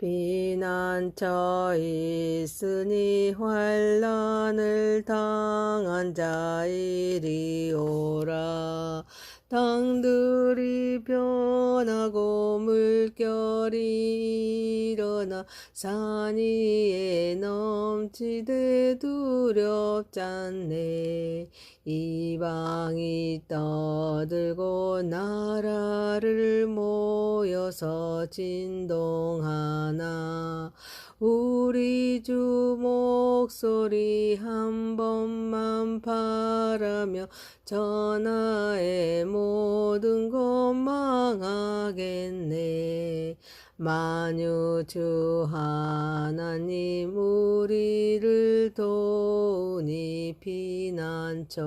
비난처 있으니 환란을 당한 자이리오라 땅들이 변하고 물결이 일어나 산 위에 넘치되 두렵잖네. 이방이 떠들고 나라를 모여서 진동하나 우리 주 목소리 한 번만 바라며 전하의 모든 것 망하겠네. 만유 주 하나님 우리를 도우니 피난처요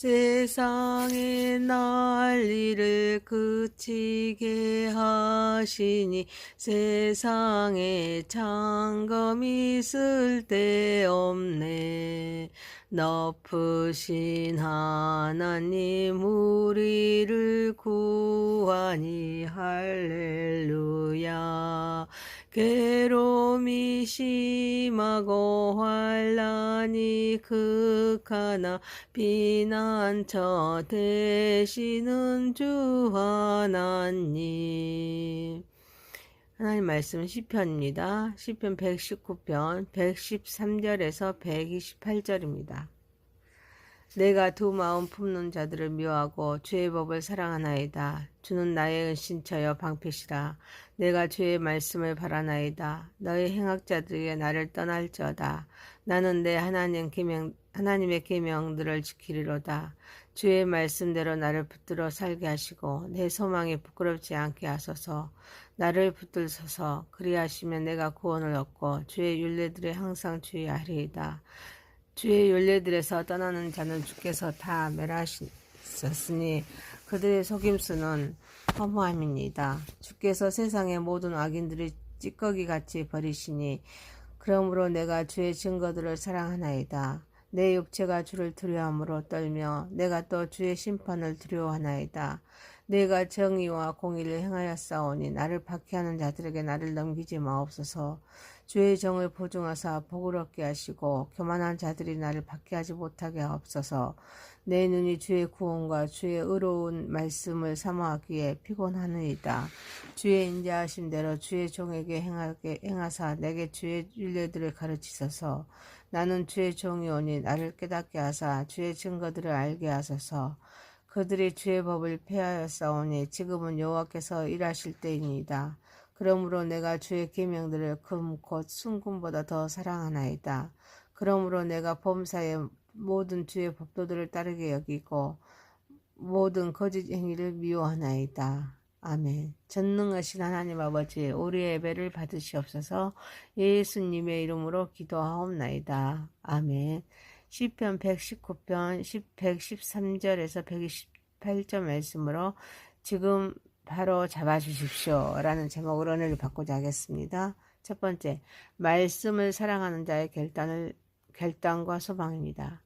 세상의 난리를 그치게 하시니 세상에 장검이 쓸데없네. 높으신 하나님 우리를 구하니 할렐루야 괴로움이 심하고 환란이 극하나 비난처 되시는 주 하나님 하나님 말씀 시편입니다. 시편 119편 113절에서 128절입니다. 내가 두 마음 품는 자들을 미워하고 주의 법을 사랑하나이다. 주는 나의 은신처여 방패시라. 내가 주의 말씀을 바라나이다. 너희 행악자들에게 나를 떠날지어다. 나는 내 하나님 계명, 하나님의 계명들을 지키리로다. 주의 말씀대로 나를 붙들어 살게 하시고 내 소망이 부끄럽지 않게 하소서. 나를 붙들소서. 그리하시면 내가 구원을 얻고 주의 윤례들에 항상 주의하리이다. 주의 윤례들에서 떠나는 자는 주께서 다 멸하셨으니 그들의 속임수는 허무함입니다. 주께서 세상의 모든 악인들을 찌꺼기 같이 버리시니 그러므로 내가 주의 증거들을 사랑하나이다. 내 육체가 주를 두려함으로 떨며 내가 또 주의 심판을 두려워하나이다. 내가 정의와 공의를 행하였사오니 나를 박해하는 자들에게 나를 넘기지 마옵소서. 주의 정을 보증하사 복을 얻게 하시고 교만한 자들이 나를 박해하지 못하게 하옵소서. 내 눈이 주의 구원과 주의 의로운 말씀을 사모하기에 피곤하느이다. 주의 인자하신 대로 주의 종에게 행하게 행하사 내게 주의 윤례들을 가르치소서. 나는 주의 종이 오니 나를 깨닫게 하사 주의 증거들을 알게 하소서. 그들이 주의 법을 폐하였사오니 지금은 여호와께서 일하실 때이니이다. 그러므로 내가 주의 계명들을 금 곧 순금보다 더 사랑하나이다. 그러므로 내가 범사의 모든 주의 법도들을 따르게 여기고 모든 거짓 행위를 미워하나이다. 아멘. 전능하신 하나님 아버지, 우리의 예배를 받으시옵소서 예수님의 이름으로 기도하옵나이다. 아멘. 시편 119편 113절에서 128절 말씀으로 지금 바로 잡아주십시오. 라는 제목으로 은혜를 받고자 하겠습니다. 첫 번째, 말씀을 사랑하는 자의 결단을, 결단과 소망입니다.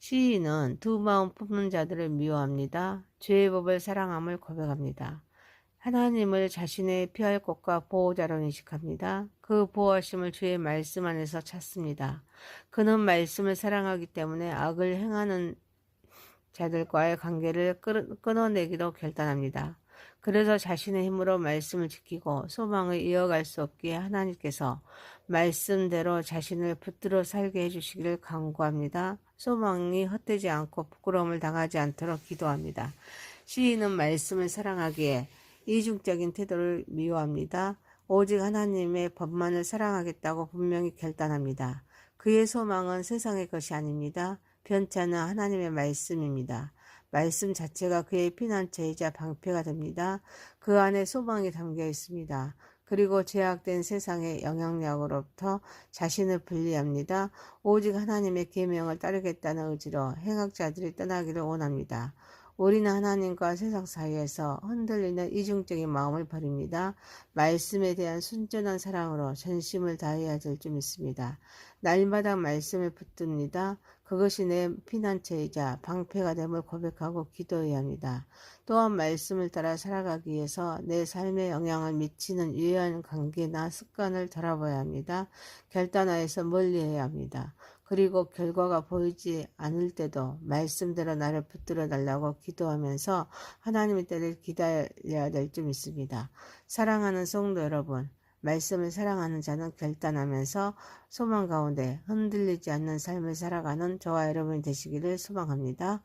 시인은 두 마음 품는 자들을 미워합니다. 죄의 법을 사랑함을 고백합니다. 하나님을 자신의 피할 곳과 보호자로 인식합니다. 그 보호하심을 주의 말씀 안에서 찾습니다. 그는 말씀을 사랑하기 때문에 악을 행하는 자들과의 관계를 끊어내기로 결단합니다. 그래서 자신의 힘으로 말씀을 지키고 소망을 이어갈 수 없기에 하나님께서 말씀대로 자신을 붙들어 살게 해주시기를 간구합니다. 소망이 헛되지 않고 부끄러움을 당하지 않도록 기도합니다. 시인은 말씀을 사랑하기에 이중적인 태도를 미워합니다. 오직 하나님의 법만을 사랑하겠다고 분명히 결단합니다. 그의 소망은 세상의 것이 아닙니다. 변치 않는 하나님의 말씀입니다. 말씀 자체가 그의 피난처이자 방패가 됩니다. 그 안에 소망이 담겨 있습니다. 그리고 제약된 세상의 영향력으로부터 자신을 분리합니다. 오직 하나님의 계명을 따르겠다는 의지로 행악자들이 떠나기를 원합니다. 우리는 하나님과 세상 사이에서 흔들리는 이중적인 마음을 버립니다. 말씀에 대한 순전한 사랑으로 전심을 다해야 될 줄 믿습니다. 날마다 말씀을 붙듭니다. 그것이 내 피난처이자 방패가 됨을 고백하고 기도해야 합니다. 또한 말씀을 따라 살아가기 위해서 내 삶에 영향을 미치는 유해한 관계나 습관을 돌아봐야 합니다. 결단하여서 멀리해야 합니다. 그리고 결과가 보이지 않을 때도 말씀대로 나를 붙들어 달라고 기도하면서 하나님의 때를 기다려야 될 줄 믿습니다. 사랑하는 성도 여러분, 말씀을 사랑하는 자는 결단하면서 소망 가운데 흔들리지 않는 삶을 살아가는 저와 여러분이 되시기를 소망합니다.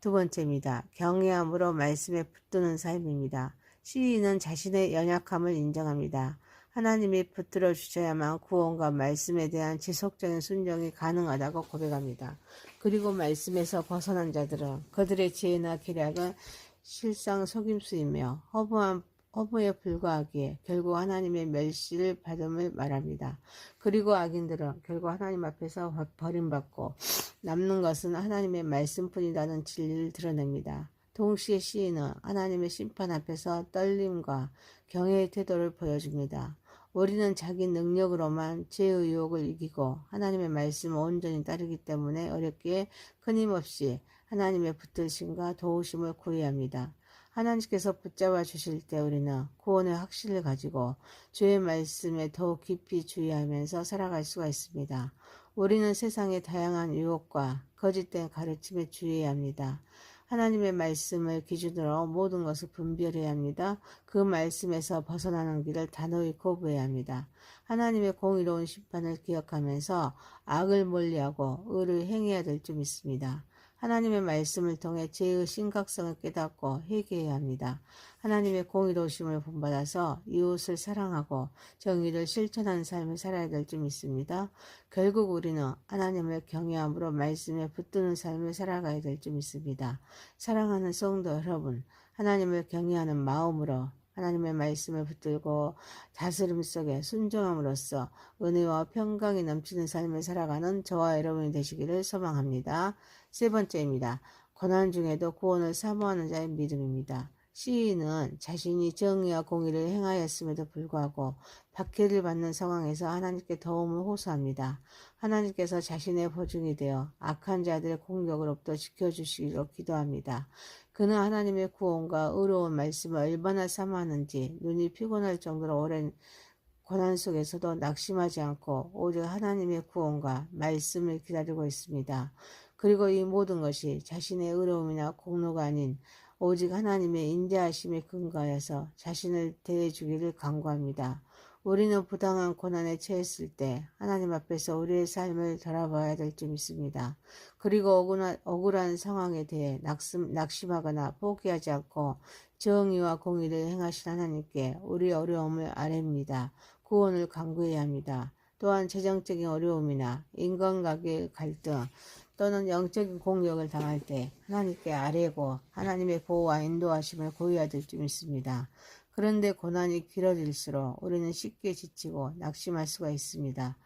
두 번째입니다. 경외함으로 말씀에 붙드는 삶입니다. 시인은 자신의 연약함을 인정합니다. 하나님이 붙들어 주셔야만 구원과 말씀에 대한 지속적인 순종이 가능하다고 고백합니다. 그리고 말씀에서 벗어난 자들은 그들의 지혜나 기략은 실상 속임수이며 허무한 허무에 불과하기에 결국 하나님의 멸시를 받음을 말합니다. 그리고 악인들은 결국 하나님 앞에서 버림받고 남는 것은 하나님의 말씀뿐이라는 진리를 드러냅니다. 동시에 시인은 하나님의 심판 앞에서 떨림과 경외의 태도를 보여줍니다. 우리는 자기 능력으로만 죄의 유혹을 이기고 하나님의 말씀을 온전히 따르기 때문에 어렵기에 끊임없이 하나님의 붙드심과 도우심을 구해야 합니다. 하나님께서 붙잡아 주실 때 우리는 구원의 확신을 가지고 주의 말씀에 더욱 깊이 주의하면서 살아갈 수가 있습니다. 우리는 세상의 다양한 유혹과 거짓된 가르침에 주의해야 합니다. 하나님의 말씀을 기준으로 모든 것을 분별해야 합니다. 그 말씀에서 벗어나는 길을 단호히 거부해야 합니다. 하나님의 공의로운 심판을 기억하면서 악을 멀리하고 의를 행해야 될 줄 믿습니다. 하나님의 말씀을 통해 죄의 심각성을 깨닫고 회개해야 합니다. 하나님의 공의로우심을 본받아서 이웃을 사랑하고 정의를 실천하는 삶을 살아야 될 줄 믿습니다. 결국 우리는 하나님을 경외함으로 말씀에 붙드는 삶을 살아가야 될 줄 믿습니다. 사랑하는 성도 여러분, 하나님을 경외하는 마음으로 하나님의 말씀을 붙들고 다스림 속에 순종함으로써 은혜와 평강이 넘치는 삶을 살아가는 저와 여러분이 되시기를 소망합니다. 세 번째입니다. 고난 중에도 구원을 사모하는 자의 믿음입니다. 시인은 자신이 정의와 공의를 행하였음에도 불구하고 박해를 받는 상황에서 하나님께 도움을 호소합니다. 하나님께서 자신의 보증이 되어 악한 자들의 공격으로부터 지켜주시기로 기도합니다. 그는 하나님의 구원과 의로운 말씀을 얼마나 사모하는지 눈이 피곤할 정도로 오랜 고난 속에서도 낙심하지 않고 오직 하나님의 구원과 말씀을 기다리고 있습니다. 그리고 이 모든 것이 자신의 의로움이나 공로가 아닌 오직 하나님의 인자하심에 근거하여서 자신을 대해주기를 간구합니다. 우리는 부당한 고난에 처했을 때 하나님 앞에서 우리의 삶을 돌아봐야 될 줄 믿습니다. 그리고 억울한, 억울한 상황에 대해 낙심, 낙심하거나 포기하지 않고 정의와 공의를 행하신 하나님께 우리 어려움을 아뢰입니다. 구원을 강구해야 합니다. 또한 재정적인 어려움이나 인간관계 갈등 또는 영적인 공격을 당할 때 하나님께 아뢰고 하나님의 보호와 인도하심을 고해야 될 줄 믿습니다. 그런데 고난이 길어질수록 우리는 쉽게 지치고 낙심할 수가 있습니다.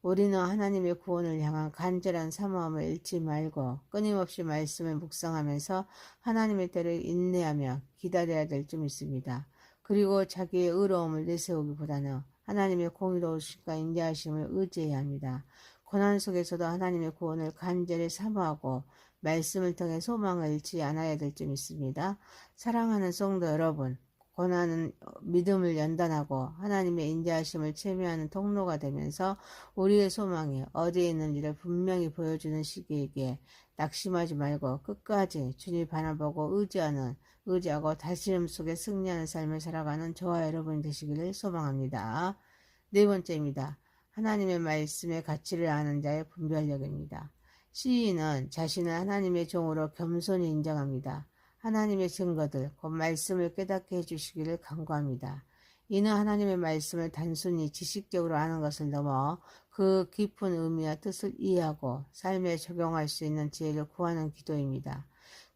우리는 하나님의 구원을 향한 간절한 사모함을 잃지 말고 끊임없이 말씀을 묵상하면서 하나님의 때를 인내하며 기다려야 될 줄 믿습니다. 그리고 자기의 의로움을 내세우기보다는 하나님의 공의로우심과 인자하심을 의지해야 합니다. 고난 속에서도 하나님의 구원을 간절히 사모하고 말씀을 통해 소망을 잃지 않아야 될 줄 믿습니다. 사랑하는 성도 여러분, 고난은 믿음을 연단하고 하나님의 인자하심을 체미하는 통로가 되면서 우리의 소망이 어디에 있는지를 분명히 보여주는 시기이기에 낙심하지 말고 끝까지 주님 바라보고 의지하는 의지하고 다스림 속에 승리하는 삶을 살아가는 저와 여러분이 되시기를 소망합니다. 네 번째입니다. 하나님의 말씀의 가치를 아는 자의 분별력입니다. 시인은 자신을 하나님의 종으로 겸손히 인정합니다. 하나님의 증거들, 곧 말씀을 깨닫게 해주시기를 간구합니다. 이는 하나님의 말씀을 단순히 지식적으로 아는 것을 넘어 그 깊은 의미와 뜻을 이해하고 삶에 적용할 수 있는 지혜를 구하는 기도입니다.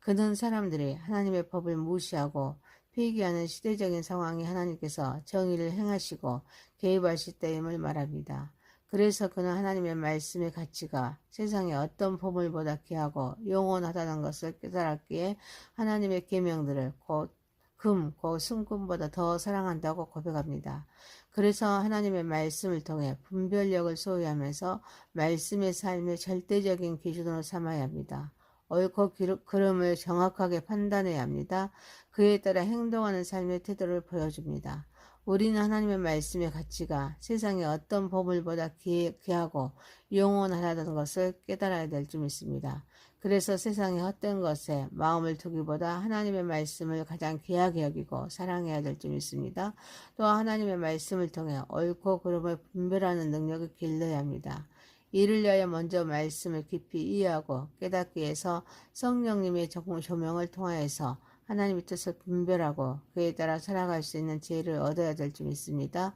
그는 사람들이 하나님의 법을 무시하고 폐기하는 시대적인 상황에 하나님께서 정의를 행하시고 개입하실 때임을 말합니다. 그래서 그는 하나님의 말씀의 가치가 세상의 어떤 보물보다 귀하고 영원하다는 것을 깨달았기에 하나님의 계명들을 곧 금, 곧 순금보다 더 사랑한다고 고백합니다. 그래서 하나님의 말씀을 통해 분별력을 소유하면서 말씀의 삶의 절대적인 기준으로 삼아야 합니다. 옳고 그름을 정확하게 판단해야 합니다. 그에 따라 행동하는 삶의 태도를 보여줍니다. 우리는 하나님의 말씀의 가치가 세상의 어떤 보물보다 귀하고 영원하다는 것을 깨달아야 될 줄 믿습니다. 그래서 세상의 헛된 것에 마음을 두기보다 하나님의 말씀을 가장 귀하게 여기고 사랑해야 될 줄 믿습니다. 또 하나님의 말씀을 통해 옳고 그름을 분별하는 능력을 길러야 합니다. 이를 위하여 먼저 말씀을 깊이 이해하고 깨닫기 위해서 성령님의 조명을 통하여서 하나님의 뜻을 분별하고 그에 따라 살아갈 수 있는 지혜를 얻어야 될 줄 믿습니다.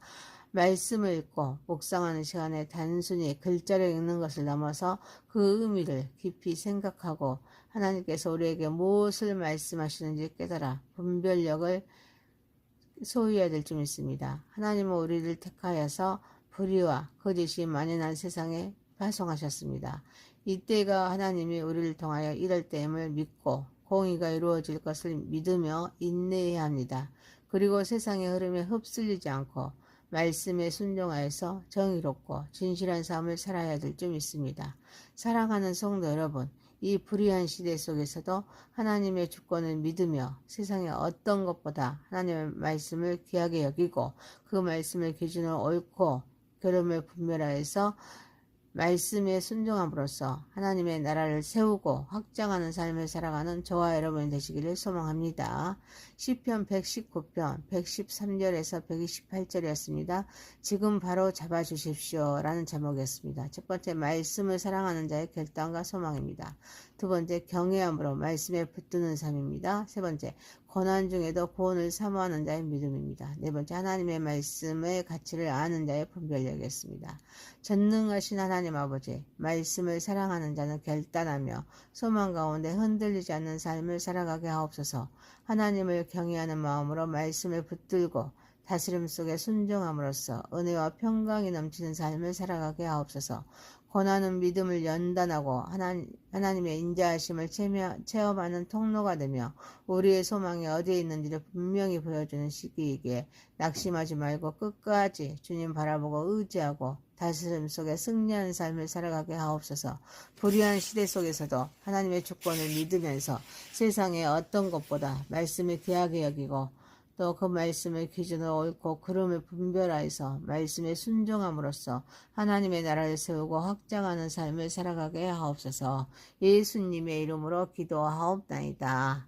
말씀을 읽고 묵상하는 시간에 단순히 글자를 읽는 것을 넘어서 그 의미를 깊이 생각하고 하나님께서 우리에게 무엇을 말씀하시는지 깨달아 분별력을 소유해야 될 줄 믿습니다. 하나님은 우리를 택하여서 불의와 거짓이 만연한 세상에 파송하셨습니다. 이때가 하나님이 우리를 통하여 이럴 때임을 믿고 공의가 이루어질 것을 믿으며 인내해야 합니다. 그리고 세상의 흐름에 흡쓸리지 않고 말씀에 순종하여서 정의롭고 진실한 삶을 살아야 될 줄 믿습니다. 사랑하는 성도 여러분, 이 불의한 시대 속에서도 하나님의 주권을 믿으며 세상의 어떤 것보다 하나님의 말씀을 귀하게 여기고 그 말씀을 기준으로 옳고 결함을 분별하여서 말씀에 순종함으로써 하나님의 나라를 세우고 확장하는 삶을 살아가는 저와 여러분이 되시기를 소망합니다. 시편 119편 113절에서 128절이었습니다. 지금 바로 잡아주십시오 라는 제목이었습니다. 첫 번째 말씀을 사랑하는 자의 결단과 소망입니다. 두 번째 경외함으로 말씀에 붙드는 삶입니다. 세 번째 고난 중에도 구원을 사모하는 자의 믿음입니다. 네 번째 하나님의 말씀의 가치를 아는 자의 분별력이었습니다. 전능하신 하나님 아버지 말씀을 사랑하는 자는 결단하며 소망 가운데 흔들리지 않는 삶을 살아가게 하옵소서 하나님을 경외하는 마음으로 말씀을 붙들고 다스림 속에 순종함으로써 은혜와 평강이 넘치는 삶을 살아가게 하옵소서 고난은 믿음을 연단하고 하나님, 하나님 의 인자하심을 체험하는 통로가 되며 우리의 소망이 어디에 있는지를 분명히 보여주는 시기이기에 낙심하지 말고 끝까지 주님 바라보고 의지하고 다스림 속에 승리하는 삶을 살아가게 하옵소서. 불의한 시대 속에서도 하나님의 주권을 믿으면서 세상의 어떤 것보다 말씀을 귀하게 여기고 또 그 말씀을 기준으로 옳고 그름을 분별하여서 말씀에 순종함으로써 하나님의 나라를 세우고 확장하는 삶을 살아가게 하옵소서 예수님의 이름으로 기도하옵나이다.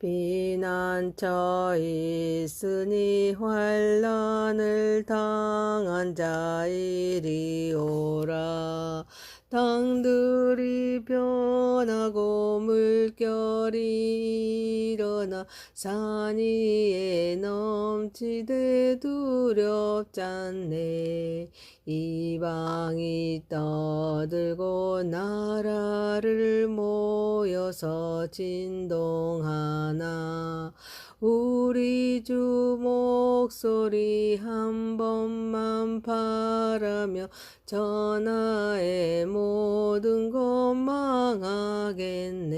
비난처 있으니 환란을 당한 자이리오라 땅들이 변하고 물결이 일어나 산 위에 넘치되 두렵잖네. 이방이 떠들고 나라를 모여서 진동하나 우리 주 목소리 한 번만 바라며 전하의 모든 것 망하겠네.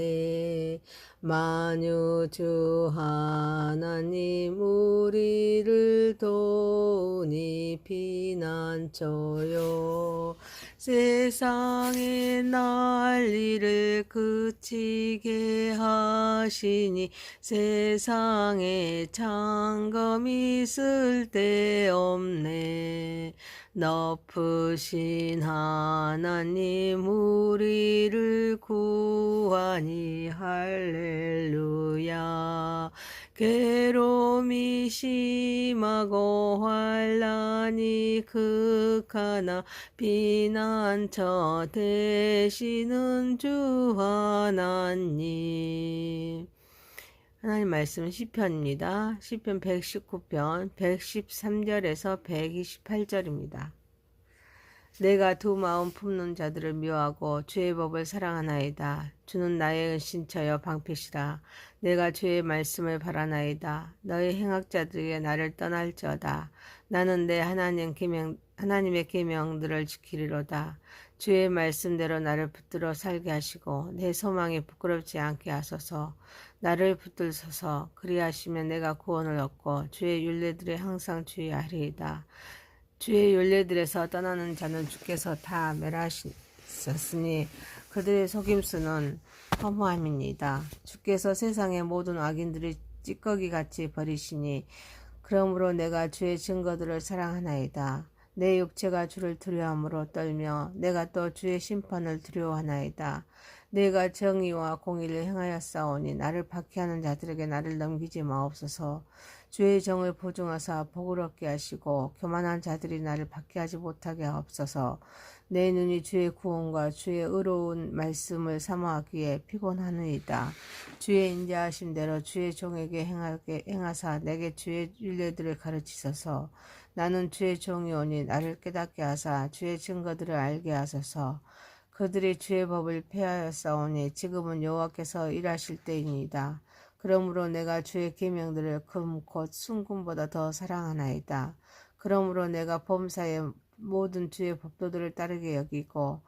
만유 주 하나님 우리를 도우니 피난처요. 세상의 난리를 그치게 하시니 세상에 창검이 쓸데없네. 높으신 하나님 우리를 구하니 할렐루야 괴로움이 심하고 환란이 극하나 비난처 되시는 주 하나님 하나님 말씀 시편입니다. 시편 119편 113절에서 128절입니다. 내가 두 마음 품는 자들을 미워하고 주의 법을 사랑하나이다. 주는 나의 은신처여 방패시라. 내가 주의 말씀을 바라나이다. 너희 행악자들에게 나를 떠날지어다. 나는 내 하나님 계명 하나님의 계명들을 지키리로다. 주의 말씀대로 나를 붙들어 살게 하시고 내 소망이 부끄럽지 않게 하소서. 나를 붙들소서. 그리하시면 내가 구원을 얻고 주의 윤례들에 항상 주의하리이다. 주의 윤례들에서 떠나는 자는 주께서 다 멸하셨으니 그들의 속임수는 허무함입니다. 주께서 세상의 모든 악인들을 찌꺼기 같이 버리시니 그러므로 내가 주의 증거들을 사랑하나이다. 내 육체가 주를 두려움으로 떨며 내가 또 주의 심판을 두려워하나이다. 내가 정의와 공의를 행하였사오니 나를 박해하는 자들에게 나를 넘기지 마옵소서. 주의 정을 보증하사 복을 얻게 하시고 교만한 자들이 나를 박해하지 못하게 하옵소서. 내 눈이 주의 구원과 주의 의로운 말씀을 사모하기에 피곤하느이다. 주의 인자하신 대로 주의 종에게 행하게 행하사 내게 주의 윤례들을 가르치소서. 나는 주의 종이오니 나를 깨닫게 하사 주의 증거들을 알게 하소서. 그들이 주의 법을 폐하였사오니 지금은 여호와께서 일하실 때이니이다. 그러므로 내가 주의 계명들을 금 곧 순금보다 더 사랑하나이다. 그러므로 내가 범사의 모든 주의 법도들을 따르게 여기고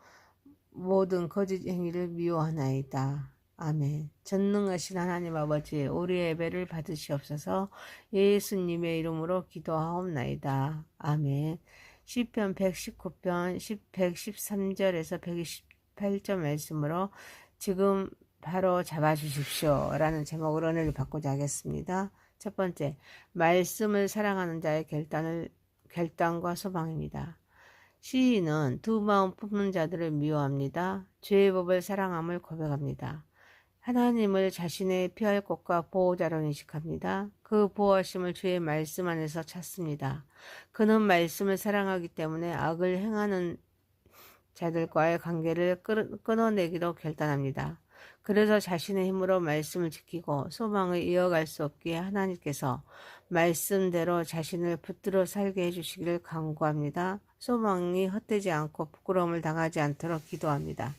모든 거짓 행위를 미워하나이다. 아멘. 전능하신 하나님 아버지, 우리의 예배를 받으시옵소서 예수님의 이름으로 기도하옵나이다. 아멘. 시편 119편 113절에서 128절 말씀으로 지금 바로 잡아주십시오. 라는 제목으로 은혜를 받고자 하겠습니다. 첫 번째, 말씀을 사랑하는 자의 결단을, 결단과 소망입니다. 시인은 두 마음 품는 자들을 미워합니다. 죄의 법을 사랑함을 고백합니다. 하나님을 자신의 피할 곳과 보호자로 인식합니다. 그 보호하심을 주의 말씀 안에서 찾습니다. 그는 말씀을 사랑하기 때문에 악을 행하는 자들과의 관계를 끊어내기로 결단합니다. 그래서 자신의 힘으로 말씀을 지키고 소망을 이어갈 수 없기에 하나님께서 말씀대로 자신을 붙들어 살게 해주시기를 간구합니다. 소망이 헛되지 않고 부끄러움을 당하지 않도록 기도합니다.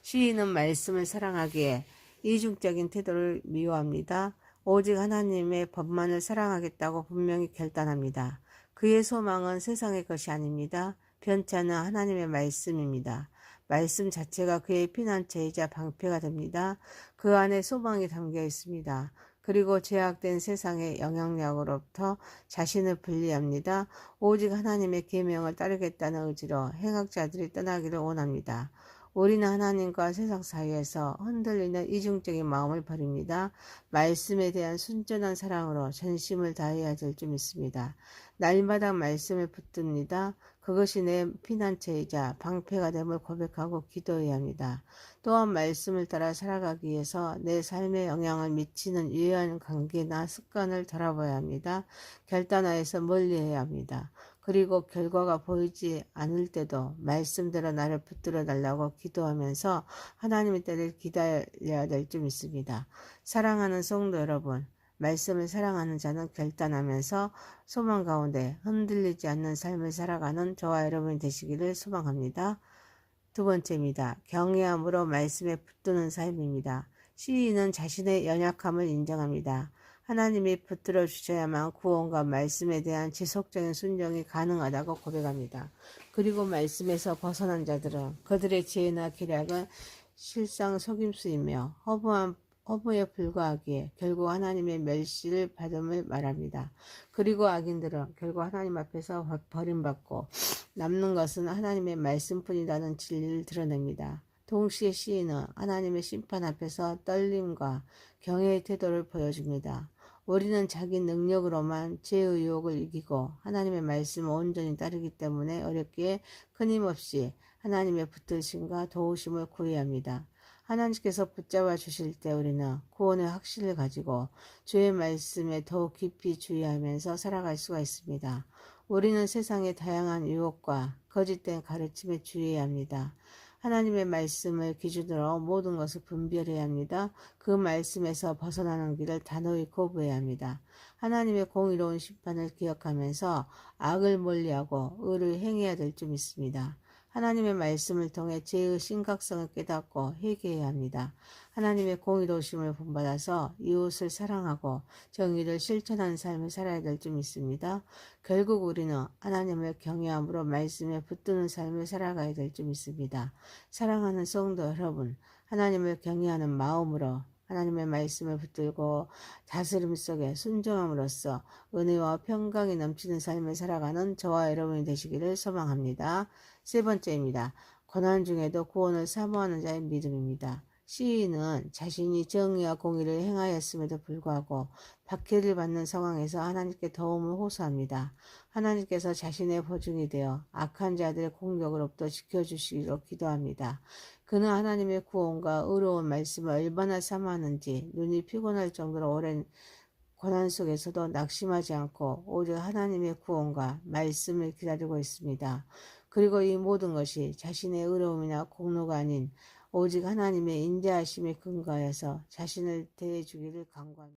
시인은 말씀을 사랑하기에 이중적인 태도를 미워합니다. 오직 하나님의 법만을 사랑하겠다고 분명히 결단합니다. 그의 소망은 세상의 것이 아닙니다. 변찮은 하나님의 말씀입니다. 말씀 자체가 그의 피난처이자 방패가 됩니다. 그 안에 소망이 담겨 있습니다. 그리고 제약된 세상의 영향력으로부터 자신을 분리합니다. 오직 하나님의 계명을 따르겠다는 의지로 행악자들이 떠나기를 원합니다. 우리는 하나님과 세상 사이에서 흔들리는 이중적인 마음을 버립니다. 말씀에 대한 순전한 사랑으로 전심을 다해야 될 줄 믿습니다. 날마다 말씀을 붙듭니다. 그것이 내 피난처이자 방패가 됨을 고백하고 기도해야 합니다. 또한 말씀을 따라 살아가기 위해서 내 삶에 영향을 미치는 유해한 관계나 습관을 돌아봐야 합니다. 결단하여서 멀리해야 합니다. 그리고 결과가 보이지 않을 때도 말씀대로 나를 붙들어 달라고 기도하면서 하나님의 때를 기다려야 될 줄 믿습니다. 사랑하는 성도 여러분, 말씀을 사랑하는 자는 결단하면서 소망 가운데 흔들리지 않는 삶을 살아가는 저와 여러분이 되시기를 소망합니다. 두 번째입니다. 경외함으로 말씀에 붙드는 삶입니다. 시인은 자신의 연약함을 인정합니다. 하나님이 붙들어 주셔야만 구원과 말씀에 대한 지속적인 순종이 가능하다고 고백합니다. 그리고 말씀에서 벗어난 자들은 그들의 지혜나 기략은 실상 속임수이며 허무한 허무에 불과하기에 결국 하나님의 멸시를 받음을 말합니다. 그리고 악인들은 결국 하나님 앞에서 버림받고 남는 것은 하나님의 말씀뿐이라는 진리를 드러냅니다. 동시에 시인은 하나님의 심판 앞에서 떨림과 경외의 태도를 보여줍니다. 우리는 자기 능력으로만 죄의 유혹을 이기고 하나님의 말씀을 온전히 따르기 때문에 어렵기에 끊임없이 하나님의 붙드심과 도우심을 구해야 합니다. 하나님께서 붙잡아 주실 때 우리는 구원의 확신을 가지고 주의 말씀에 더욱 깊이 주의하면서 살아갈 수가 있습니다. 우리는 세상의 다양한 유혹과 거짓된 가르침에 주의해야 합니다. 하나님의 말씀을 기준으로 모든 것을 분별해야 합니다. 그 말씀에서 벗어나는 길을 단호히 거부해야 합니다. 하나님의 공의로운 심판을 기억하면서 악을 멀리하고 의를 행해야 될 줄 믿습니다. 하나님의 말씀을 통해 죄의 심각성을 깨닫고 회개해야 합니다. 하나님의 공의로우심을 본받아서 이웃을 사랑하고 정의를 실천하는 삶을 살아야 될 줄 믿습니다. 결국 우리는 하나님을 경외함으로 말씀에 붙드는 삶을 살아가야 될 줄 믿습니다. 사랑하는 성도 여러분, 하나님을 경외하는 마음으로 하나님의 말씀을 붙들고 다스림 속에 순종함으로써 은혜와 평강이 넘치는 삶을 살아가는 저와 여러분이 되시기를 소망합니다. 세 번째입니다. 고난 중에도 구원을 사모하는 자의 믿음입니다. 시인은 자신이 정의와 공의를 행하였음에도 불구하고 박해를 받는 상황에서 하나님께 도움을 호소합니다. 하나님께서 자신의 보증이 되어 악한 자들의 공격으로부터 지켜주시기로 기도합니다. 그는 하나님의 구원과 의로운 말씀을 얼마나 사모하는지 눈이 피곤할 정도로 오랜 고난 속에서도 낙심하지 않고 오직 하나님의 구원과 말씀을 기다리고 있습니다. 그리고 이 모든 것이 자신의 의로움이나 공로가 아닌 오직 하나님의 인자하심에 근거하여서 자신을 대해주기를 간구합니다.